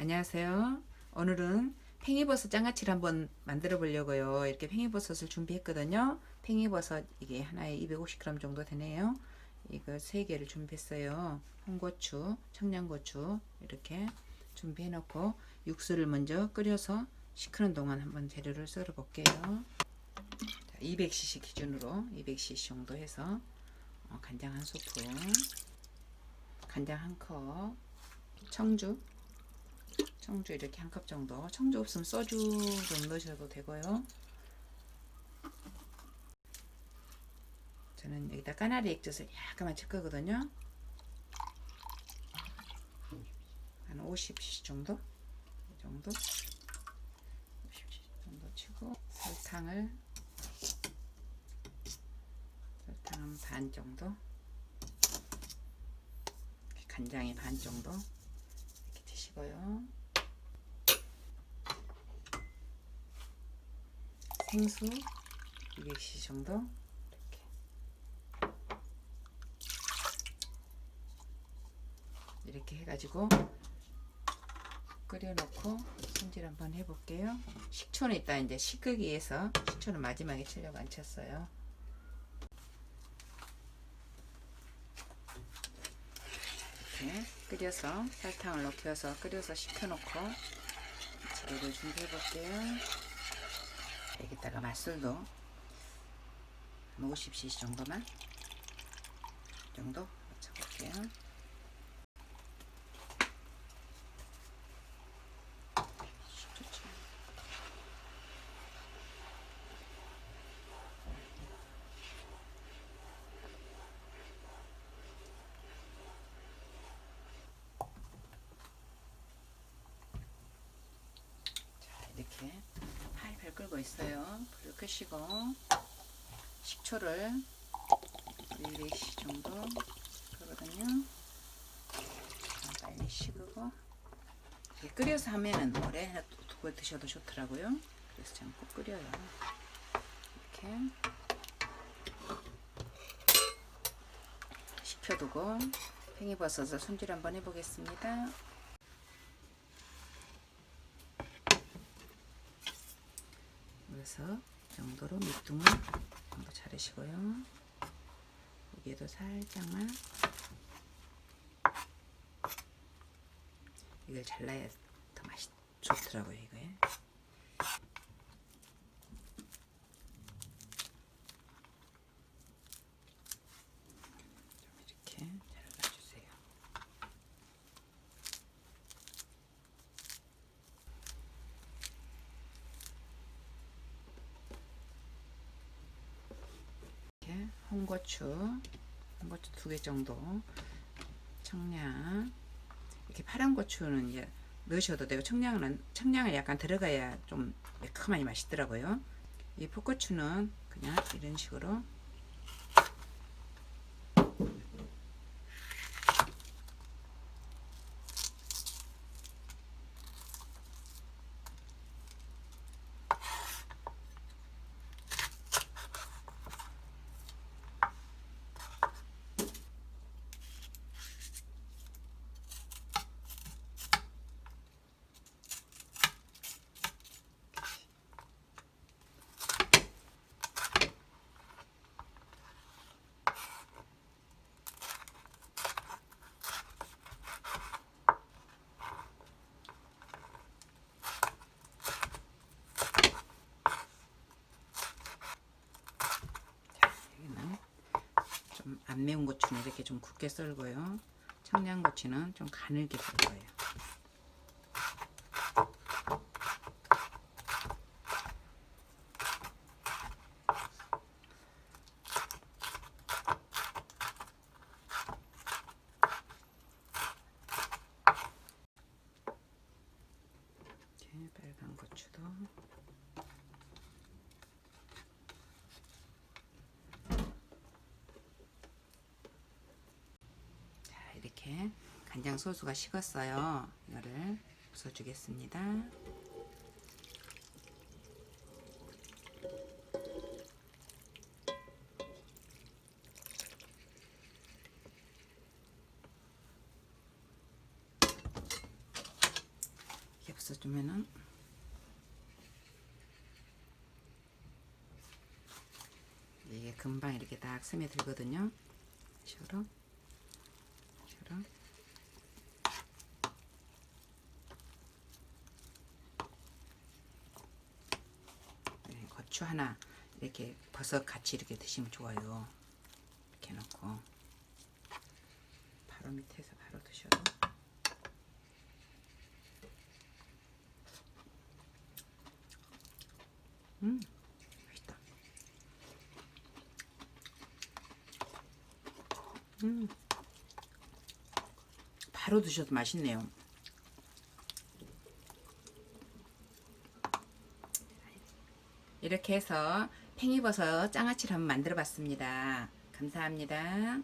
안녕하세요. 오늘은 팽이버섯 장아찌를 한번 만들어 보려고요. 이렇게 팽이버섯을 준비했거든요. 팽이버섯 이게 하나에 250g 정도 되네요. 이거 세 개를 준비했어요. 홍고추, 청양고추 이렇게 준비해 놓고 육수를 먼저 끓여서 식히는 동안 한번 재료를 썰어 볼게요. 200cc 기준으로 200cc 정도 해서 어, 간장 한 스푼, 간장 한 컵, 청주 청주 이렇게 한 컵 정도. 청주 없으면 소주 좀 넣으셔도 되고요. 저는 여기다 까나리 액젓을 약간만 칠 거거든요. 한 50cc 정도? 이 정도? 50cc 정도 치고 설탕을 설탕 반 정도? 간장이 반 정도? 이렇게 드시고요. 생수 200cc 정도 이렇게 이렇게 해가지고 끓여놓고 손질 한번 해볼게요. 식초는 이따 이제 위해서 식초는 마지막에 치려고 안 쳤어요. 끓여서 설탕을 넣혀서 끓여서 식혀놓고 재료를 준비해 볼게요. 여기다가 맛술도 한 50cc 정도만 이 정도 넣어볼게요. 자, 이렇게 팔팔 끓고 있어요. 불을 끄시고 식초를 200cc 정도 끓거든요. 빨리 식고 이렇게 끓여서 하면은 오래 두고 드셔도 좋더라고요. 그래서 저는 꼭 끓여요. 이렇게 식혀두고 팽이버섯을 손질 한번 해보겠습니다. 그래서 이 정도로 밑둥을 정도 자르시고요. 여기에도 살짝만 이걸 잘라야 더 맛이 좋더라고요 이거에. 좀 이렇게 잘라주세요. 이렇게 홍고추, 홍고추 두 개 정도, 청량, 이렇게 파란 고추는 이제 넣으셔도 되고 청량은 청량을 약간 들어가야 좀 매콤하니 맛있더라고요. 이 풋고추는 그냥 이런 식으로 여기는 좀 안 매운 고추는 이렇게 좀 굵게 썰고요. 청양고추는 좀 가늘게 썰 거예요. 이렇게 빨간 고추도 자 이렇게 간장 소스가 식었어요. 이거를 부숴주겠습니다. 주면은 이게 금방 이렇게 딱 스며들거든요. 식으로 네, 고추 하나 이렇게 버섯 같이 이렇게 드시면 좋아요. 이렇게 넣고 바로 밑에서 바로 드셔도 음 맛있다. 음 바로 드셔도 맛있네요. 이렇게 해서 팽이버섯 장아찌를 한번 만들어 봤습니다. 감사합니다.